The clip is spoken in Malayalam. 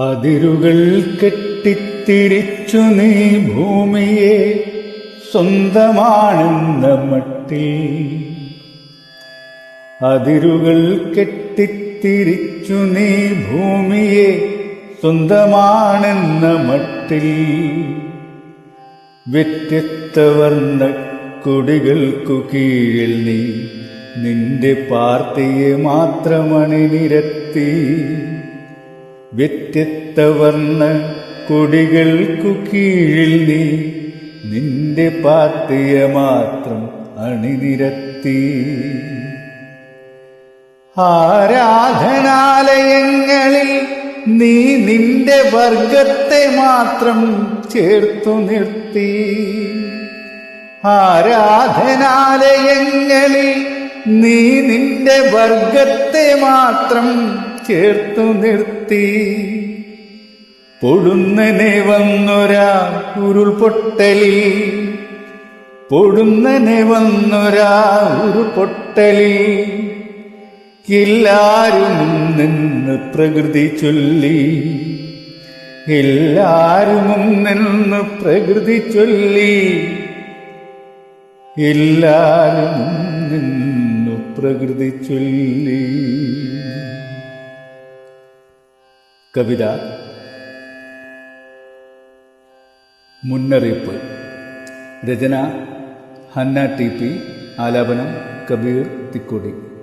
അതിരുകൾ കെട്ടിത്തിരിച്ചു നീ ഭൂമിയെ സ്വന്തമാണെന്ന മട്ടിൽ. അതിരുകൾ കെട്ടിത്തിരിച്ചു നീ ഭൂമിയെ സ്വന്തമാണെന്ന മട്ടിൽ. വ്യത്യസ്ത വർണ കൊടികൾക്കു കീഴിൽ നീ നിന്റെ പാർട്ടിയെ മാത്രമണി നിരത്തി. വ്യത്യസ്ത വർണ കൊടികൾക്കു കീഴിൽ നീ നിന്റെ പാർട്ടിയെ മാത്രം അണിനിരത്തി. ആരാധനാലയങ്ങളിൽ നീ നിന്റെ വർഗത്തെ മാത്രം ചേർത്തു നിർത്തി. ആരാധനാലയങ്ങളിൽ നീ നിന്റെ വർഗത്തെ മാത്രം ചേർത്തു നിർത്തി. പൊടുന്നനെ വന്നൊരാ ഉരുൾപൊട്ടലിൽ. പൊടുന്നനെ വന്നൊരാ ഉരുൾപൊട്ടലിൽ. എല്ലാരും നിന്ന് പ്രകൃതി ചൊല്ലി. എല്ലാരും നിന്ന് പ്രകൃതി ചൊല്ലി. എല്ലാരും നിന്നു പ്രകൃതി ചൊല്ലി. കവിത. മുന്നറിയിപ്പ്. രചന ഹന്ന ടി പി ആലാപനം കബീർ തിക്കോടി.